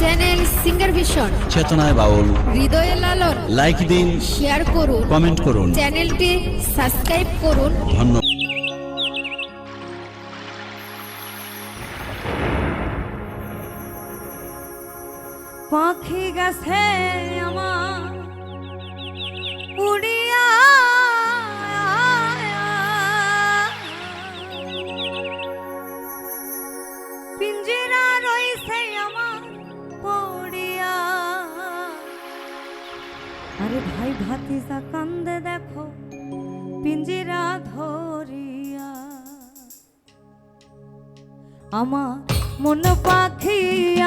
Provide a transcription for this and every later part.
Channel singer vision চেতনায় বাউল হৃদয়ে লালন লাইক দিন শেয়ার করুন. কমেন্ট করুন. চ্যানেলটি সাবস্ক্রাইব করুন. ধন্যবাদ পাখি গেছে আমার উড়িয়া পিঞ্জিরা রইছে আমার আরে ভাই ভাতিজা কান্দে দেখো, পিঞ্জিরা ধরিয়া আমার মন পাখি,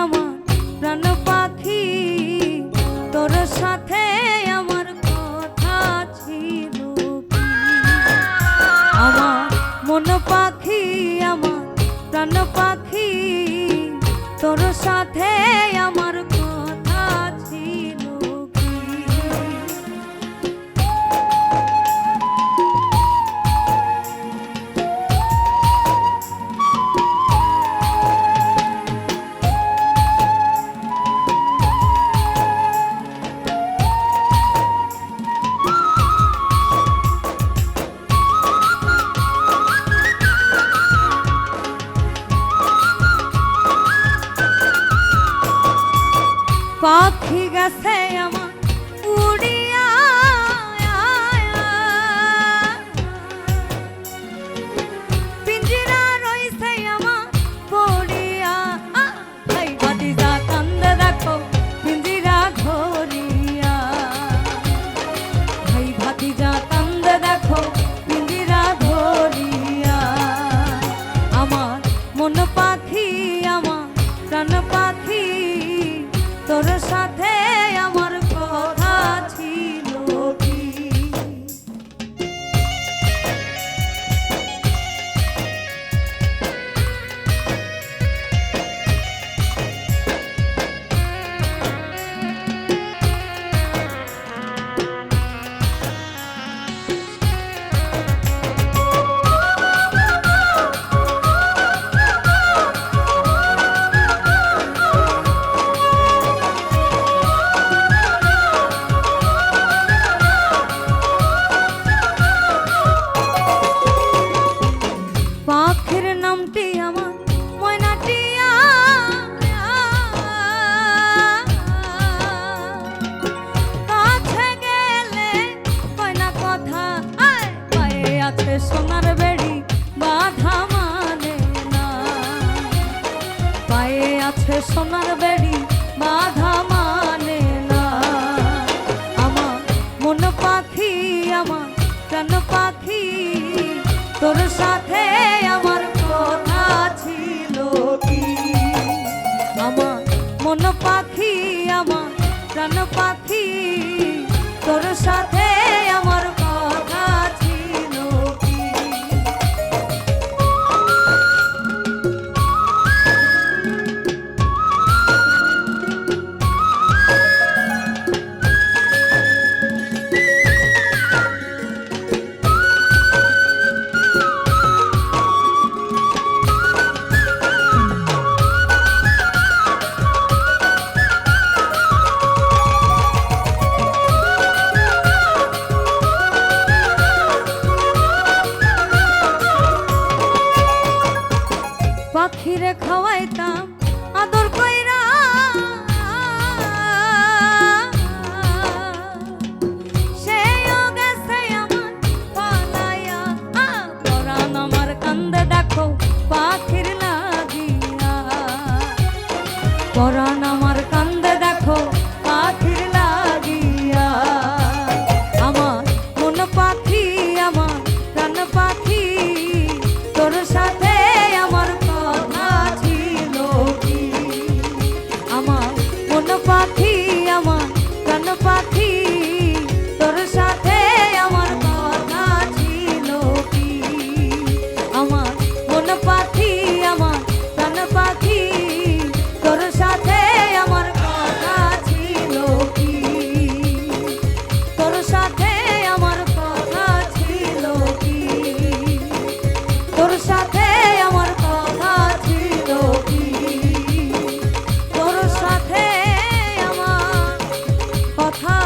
আমার প্রাণ পাখি, তোর সাথে আমার কথা ছিল? আমার মন পাখি, আমার প্রাণ পাখি, তোর সাথে আমার পাখি গেছে আমার, উড়িয়া পিঞ্জিরা রইছে আমার, পড়িয়া ভাই ভাতিজা কান্দে দেখো, পিঞ্জিরা ধরিয়া ভাই ভাতিজা কান্দে দেখো, পিঞ্জিরা ধরিয়া আমার মন পাখি, আমার প্রাণ পাখি আছে সোনার বেড়ি, বাধা মানে না। আমার মন পাখি, আমার প্রাণ পাখি, তোর সাথে আমার কথা ছিল কি? আমার মন পাখি, আমার প্রাণ পাখি, তোর সাথে আমার পাখিরে খাওয়াইতাম আদর কইরা। সেও পাখির লাগিয়া। পরাণ আমার কথা